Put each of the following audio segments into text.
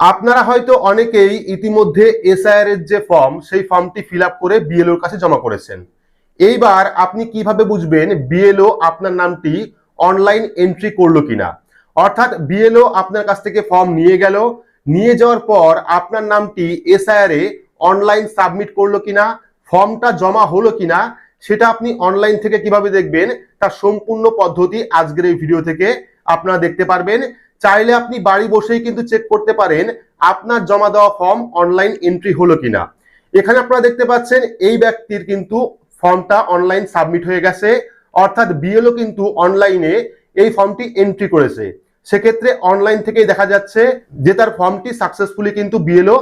আপনারা হয়তো অনেকেই ইতিমধ্যে এসআইআর এর যে ফর্ম সেই ফর্মটি ফিল করে বিএলওর কাছে জমা করেছেন। এইবার আপনি কীভাবে বুঝবেন বিএলও আপনার নামটি অনলাইন এন্ট্রি করল কিনা? অর্থাৎ বিএলও আপনার কাছ থেকে ফর্ম নিয়ে গেল, নিয়ে যাওয়ার পর আপনার নামটি এসআইআর এ অনলাইন সাবমিট করল কিনা ফর্মটা জমা হলো কিনা, সেটা আপনি অনলাইন থেকে কীভাবে দেখবেন, তার সম্পূর্ণ পদ্ধতি আজকের এই ভিডিও থেকে আপনারা দেখতে পারবেন। চাইলে আপনি বাড়ি বসেই কিন্তু চেক করতে পারেন আপনার জমা দেওয়া ফর্ম অনলাইন এন্ট্রি হলো কিনা। এখানে আপনারা দেখতে পাচ্ছেন এই ব্যক্তির কিন্তু ফর্মটা অনলাইন সাবমিট হয়ে গেছে, অর্থাৎ বিএলও কিন্তু অনলাইনে এই ফর্মটি এন্ট্রি করেছে। সেক্ষেত্রে অনলাইন থেকেই দেখা যাচ্ছে যে তার ফর্মটি সাকসেসফুলি কিন্তু বিএলও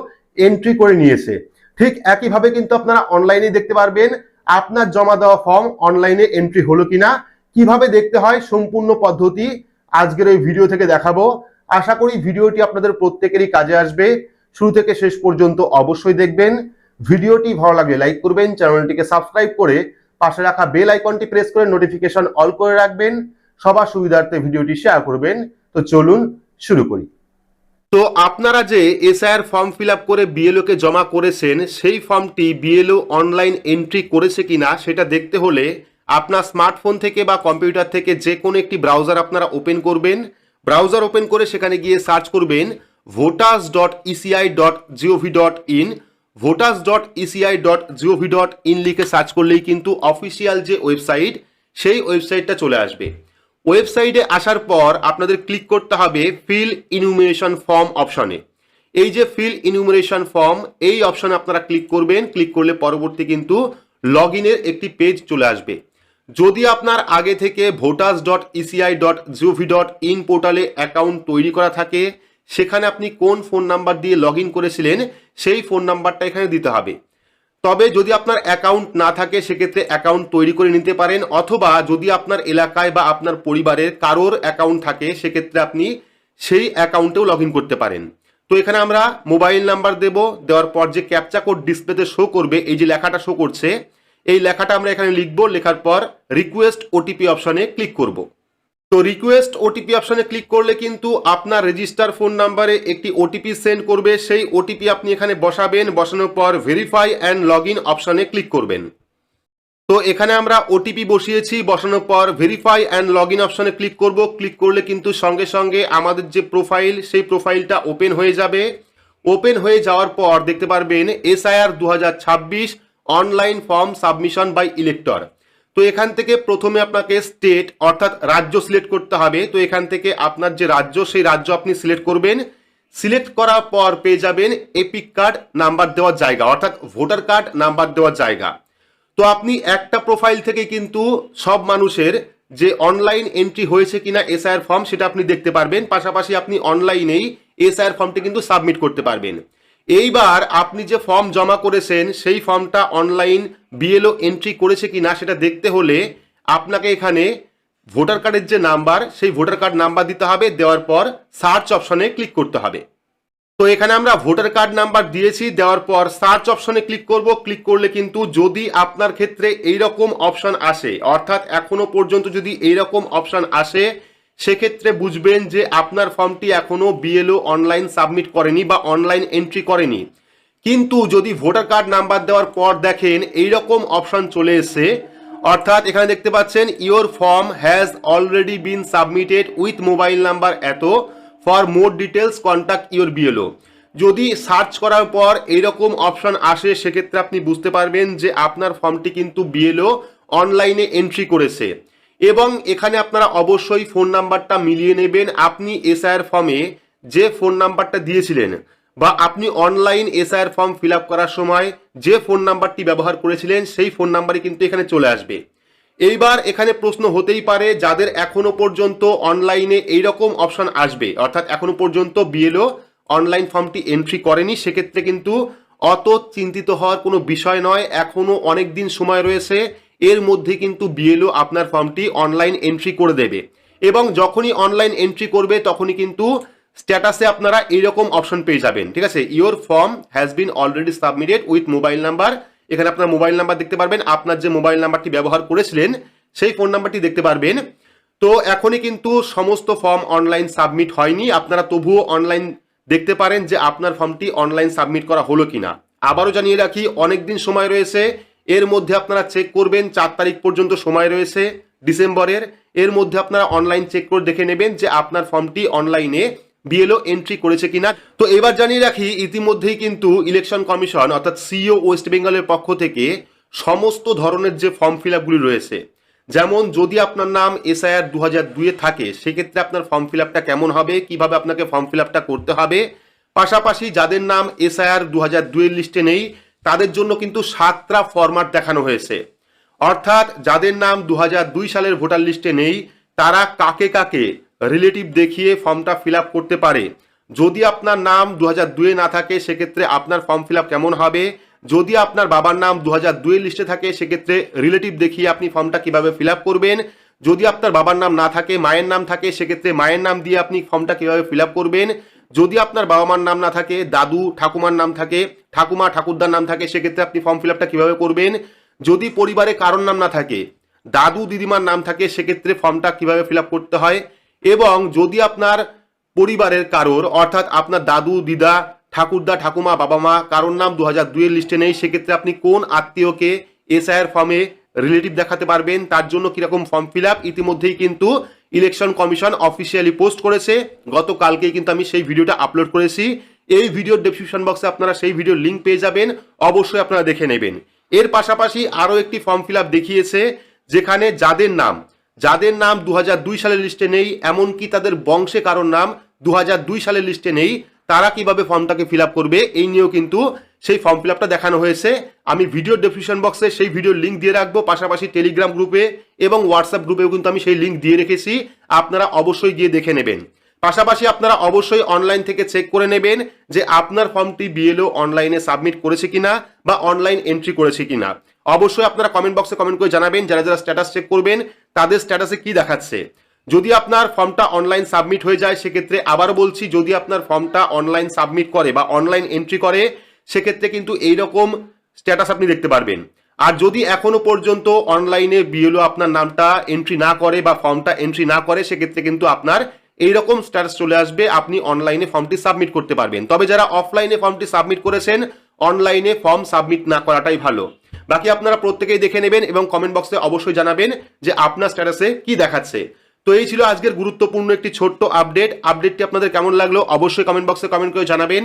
এন্ট্রি করে নিয়েছে। ঠিক একইভাবে কিন্তু আপনারা অনলাইনে দেখতে পারবেন আপনার জমা দেওয়া ফর্ম অনলাইনে এন্ট্রি হলো কিনা। কীভাবে দেখতে হয়? সম্পূর্ণ পদ্ধতি আজকের এই ভিডিও থেকে দেখাবো। আশা করি ভিডিওটি আপনাদের প্রত্যেকেরই কাজে আসবে। শুরু থেকে শেষ পর্যন্ত অবশ্যই দেখবেন। ভিডিওটি ভালো লাগলে লাইক করবেন চ্যানেলটিকে সাবস্ক্রাইব করে পাশে রাখা বেল আইকনটি প্রেস করে নোটিফিকেশন অল করে রাখবেন। সবার সুবিধার্থে ভিডিওটি শেয়ার করবেন। তো চলুন শুরু করি। তো আপনারা যে এসআইআর ফর্ম ফিল করে বিএলও কে জমা করেছেন, সেই ফর্মটি বিএলও অনলাইন এন্ট্রি করেছে কিনা, সেটা দেখতে হলে আপনার স্মার্টফোন থেকে বা কম্পিউটার থেকে যে কোনো একটি ব্রাউজার আপনারা ওপেন করবেন। ব্রাউজার ওপেন করে সেখানে গিয়ে সার্চ করবেন voters dot ECI dot GOV dot in voters dot ECI dot GOV dot in লিখে সার্চ করলেই কিন্তু অফিসিয়াল যে ওয়েবসাইট, সেই ওয়েবসাইটটা চলে আসবে। ওয়েবসাইটে আসার পর আপনাদের ক্লিক করতে হবে ফিল ইনুমিনেশন ফর্ম অপশনে। এই যে ফিল ইনুমিনেশন ফর্ম, এই অপশনে আপনারা ক্লিক করবেন। ক্লিক করলে পরবর্তী কিন্তু লগ ইনের একটি পেজ চলে আসবে। যদি আপনার আগে থেকে voters dot ECI dot GOV dot in পোর্টালে অ্যাকাউন্ট তৈরি করা থাকে, সেখানে আপনি কোন ফোন নাম্বার দিয়ে লগ করেছিলেন, সেই ফোন নাম্বারটা এখানে দিতে হবে। তবে যদি আপনার অ্যাকাউন্ট না থাকে, সেক্ষেত্রে অ্যাকাউন্ট তৈরি করে নিতে পারেন, অথবা যদি আপনার এলাকায় বা আপনার পরিবারের কারোর অ্যাকাউন্ট থাকে, সেক্ষেত্রে আপনি সেই অ্যাকাউন্টেও লগ করতে পারেন। তো এখানে আমরা মোবাইল নাম্বার দেব, দেওয়ার পর যে ক্যাপচা কোড ডিসপ্লেতে শো করবে, এই যে লেখাটা শো করছে এই লেখাটা আমরা এখানে লিখব, লেখার পর রিকোয়েস্ট ওটিপি অপশনে ক্লিক করব। তো রিকোয়েস্ট ওটিপি অপশনে ক্লিক করলে কিন্তু আপনার রেজিস্টার ফোন নাম্বারে একটি ওটিপি সেন্ড করবে, সেই ওটিপি আপনি এখানে বসাবেন, বসানোর পর ভেরিফাই অ্যান্ড লগ ইন অপশনে ক্লিক করবেন। তো এখানে আমরা ওটিপি বসিয়েছি, বসানোর পর ভেরিফাই অ্যান্ড লগ ইন অপশনে ক্লিক করব। ক্লিক করলে কিন্তু সঙ্গে সঙ্গে আমাদের যে প্রোফাইল সেই প্রোফাইলটা ওপেন হয়ে যাবে। ওপেন হয়ে যাওয়ার পর দেখতে পারবেন এসআইআর দু হাজার ছাব্বিশ online form submission by elector তো এখান থেকে প্রথমে আপনাকে স্টেট অর্থাৎ রাজ্য সিলেক্ট করতে হবে। তো এখান থেকে আপনার যে রাজ্য, সেই রাজ্য আপনি সিলেক্ট করবেন। সিলেক্ট করার পর পেয়ে যাবেন এপিক কার্ড নাম্বার দেওয়ার জায়গা, অর্থাৎ ভোটার কার্ড নাম্বার দেওয়ার জায়গা। তো আপনি একটা প্রোফাইল থেকে কিন্তু সব মানুষের যে অনলাইন এন্ট্রি হয়েছে কিনা এসআইআর ফর্ম সেটা আপনি দেখতে পারবেন। পাশাপাশি আপনি অনলাইনেই এসআইআর ফর্মটি কিন্তু সাবমিট করতে পারবেন। এইবার আপনি যে ফর্ম জমা করেছেন, সেই ফর্মটা অনলাইন বিএলও এন্ট্রি করেছে কিনা সেটা দেখতে হলে আপনাকে এখানে ভোটার কার্ডের যে নাম্বার সেই ভোটার কার্ড নাম্বার দিতে হবে, দেওয়ার পর সার্চ অপশনে ক্লিক করতে হবে। তো এখানে আমরা ভোটার কার্ড নাম্বার দিয়েছি, দেওয়ার পর সার্চ অপশনে ক্লিক করব। ক্লিক করলে কিন্তু যদি আপনার ক্ষেত্রে এইরকম অপশন আসে, অর্থাৎ এখনও পর্যন্ত যদি এইরকম অপশন আসে সেক্ষেত্রে বুঝবেন যে আপনার ফর্মটি এখনও বিএলও অনলাইন সাবমিট করেনি বা অনলাইন এন্ট্রি করেনি। কিন্তু যদি ভোটার কার্ড নাম্বার দেওয়ার পর দেখেন এই রকম অপশন চলে এসে অর্থাৎ এখানে দেখতে পাচ্ছেন your form has already been submitted with mobile number এত। For more details contact your BLO যদি সার্চ করার পর এইরকম অপশন আসে, সেক্ষেত্রে আপনি বুঝতে পারবেন যে আপনার ফর্মটি কিন্তু বিএলও অনলাইনে এন্ট্রি করেছে। এবং এখানে আপনারা অবশ্যই ফোন নাম্বারটা মিলিয়ে নেবেন। আপনি এসআইআর ফর্মে যে ফোন নাম্বারটা দিয়েছিলেন বা আপনি অনলাইন এসআইআর ফর্ম ফিল করার সময় যে ফোন নাম্বারটি ব্যবহার করেছিলেন, সেই ফোন নাম্বারই কিন্তু এখানে চলে আসবে। এইবার এখানে প্রশ্ন হতেই পারে, যাদের এখনও পর্যন্ত অনলাইনে এইরকম অপশন আসবে, অর্থাৎ এখনও পর্যন্ত বিএলও অনলাইন ফর্মটি এন্ট্রি করেনি, সেক্ষেত্রে কিন্তু অত চিন্তিত হওয়ার কোনো বিষয় নয়। এখনও অনেক দিন সময় রয়েছে এর মধ্যে কিন্তু বিএলও আপনার ফর্মটি অনলাইন এন্ট্রি করে দেবে। এবং যখনই অনলাইন এন্ট্রি করবে, তখনই কিন্তু স্ট্যাটাসে আপনারা এইরকম অপশন পেয়ে যাবেন, ঠিক আছে? Your form has been already submitted with mobile number এখানে আপনার মোবাইল নাম্বার দেখতে পারবেন। আপনার যে মোবাইল নাম্বারটি ব্যবহার করেছিলেন, সেই ফোন নাম্বারটি দেখতে পারবেন। তো এখনই কিন্তু সমস্ত ফর্ম অনলাইন সাবমিট হয়নি। আপনারা তবুও অনলাইন দেখতে পারেন যে আপনার ফর্মটি অনলাইন সাবমিট করা হলো কিনা। আবারও জানিয়ে রাখি অনেক দিন সময় রয়েছে। এর মধ্যে আপনারা চেক করবেন, চার তারিখ পর্যন্ত সময় রয়েছে, ডিসেম্বরের। এর মধ্যে আপনারা অনলাইন চেক করে দেখে নেবেন যে আপনার ফর্মটি অনলাইনে বিএলও এন্ট্রি করেছে কিনা। তো এবার জানিয়ে রাখি, ইতিমধ্যেই কিন্তু ইলেকশন কমিশন অর্থাৎ সিও ওয়েস্ট বেঙ্গলের পক্ষ থেকে সমস্ত ধরনের যে ফর্ম ফিল আপগুলি রয়েছে, যেমন যদি আপনার নাম এসআইআর দু হাজার দুয়ে থাকে, সেক্ষেত্রে আপনার ফর্ম ফিল আপটা কেমন হবে, কীভাবে আপনাকে ফর্ম ফিল আপটা করতে হবে। পাশাপাশি যাদের নাম এসআইআর দু হাজার দুয়ের লিস্টে নেই তাদের জন্য কিন্তু সাতটা ফরম্যাট দেখানো হয়েছে। অর্থাৎ যাদের নাম দু সালের ভোটার লিস্টে নেই, তারা কাকে কাকে রিলেটিভ দেখিয়ে ফর্মটা ফিল করতে পারে। যদি আপনার নাম দু হাজার দুয়ে না থাকে, সেক্ষেত্রে আপনার ফর্ম ফিল কেমন হবে? যদি আপনার বাবার নাম দু হাজার দুয়ের লিস্টে থাকে, সেক্ষেত্রে রিলেটিভ দেখিয়ে আপনি ফর্মটা কীভাবে ফিল করবেন? যদি আপনার বাবার নাম না থাকে, মায়ের নাম থাকে, সেক্ষেত্রে মায়ের নাম দিয়ে আপনি ফর্মটা কীভাবে ফিল করবেন? যদি আপনার বাবা মার নাম না থাকে, দাদু, ঠাকুমার নাম থাকে, ঠাকুমা, ঠাকুরদার নাম থাকে, সেক্ষেত্রে আপনি ফর্ম ফিল আপটা কীভাবে করবেন? যদি পরিবারে কারোর নাম না থাকে, দাদু, দিদিমার নাম থাকে, সেক্ষেত্রে ফর্মটা কীভাবে ফিল করতে হয়? এবং যদি আপনার পরিবারের কারোর, অর্থাৎ আপনার দাদু, দিদা, ঠাকুরদা, ঠাকুমা বাবা মা কারোর নাম দু হাজার দুইয়ের লিস্টে নেই, সেক্ষেত্রে আপনি কোন আত্মীয়কে এসআইয়ের ফর্মে রিলেটিভ দেখাতে পারবেন? তার জন্য কীরকম ফর্ম ফিল আপ ইতিমধ্যেই কিন্তু ইলেকশন কমিশন অফিসিয়ালি পোস্ট করেছে। গতকালকেই কিন্তু আমি সেই ভিডিওটা আপলোড করেছি। এই ভিডিওর ডেসক্রিপশন বক্সে আপনারা সেই ভিডিওর লিঙ্ক পেয়ে যাবেন। অবশ্যই আপনারা দেখে নেবেন। এর পাশাপাশি আরও একটি ফর্ম ফিল দেখিয়েছে, যেখানে যাদের নাম। যাদের নাম দু হাজার দুই সালের লিস্টে নেই, এমনকি তাদের বংশে কারোর নাম দু হাজার দুই সালের লিস্টে নেই, তারা কীভাবে ফর্মটাকে ফিল করবে, এই নিয়েও কিন্তু সেই ফর্ম ফিল আপটা দেখানো হয়েছে। আমি ভিডিও ডেসক্রিপশন বক্সে সেই ভিডিওর লিঙ্ক দিয়ে রাখব, পাশাপাশি টেলিগ্রাম গ্রুপে এবং হোয়াটসঅ্যাপ গ্রুপেও কিন্তু আমি সেই লিঙ্ক দিয়ে রেখেছি। আপনারা অবশ্যই গিয়ে দেখে নেবেন। পাশাপাশি আপনারা অবশ্যই অনলাইন থেকে চেক করে নেবেন যে আপনার ফর্মটি বিএলও অনলাইনে সাবমিট করেছে কিনা বা অনলাইন এন্ট্রি করেছে কিনা। অবশ্যই আপনারা কমেন্ট বক্সে কমেন্ট করে জানাবেন, যারা যারা স্ট্যাটাস চেক করবেন, তাদের স্ট্যাটাসে কি দেখাচ্ছে। যদি আপনার ফর্মটা অনলাইন সাবমিট হয়ে যায়, সেক্ষেত্রে আবার বলছি, যদি আপনার ফর্মটা অনলাইন সাবমিট করে বা অনলাইন এন্ট্রি করে সেক্ষেত্রে কিন্তু এইরকম স্ট্যাটাস আপনি দেখতে পারবেন। আর যদি এখনও পর্যন্ত অনলাইনে বিএলও আপনার নামটা এন্ট্রি না করে বা ফর্মটা এন্ট্রি না করে, সেক্ষেত্রে কিন্তু আপনার এইরকম স্ট্যাটাস চলে আসবে। আপনি অনলাইনে ফর্মটি সাবমিট করতে পারবেন। তবে যারা অফলাইনে ফর্মটি সাবমিট করেছেন অনলাইনে ফর্ম সাবমিট না করাটাই ভালো। বাকি আপনারা প্রত্যেকেই দেখে নেবেন এবং কমেন্ট বক্সে অবশ্যই জানাবেন যে আপনার স্ট্যাটাসে কি দেখাচ্ছে। তো এই ছিল আজকের গুরুত্বপূর্ণ একটি ছোট্ট আপডেট আপডেটটি আপনাদের কেমন লাগল অবশ্যই কমেন্ট বক্সে কমেন্ট করে জানাবেন।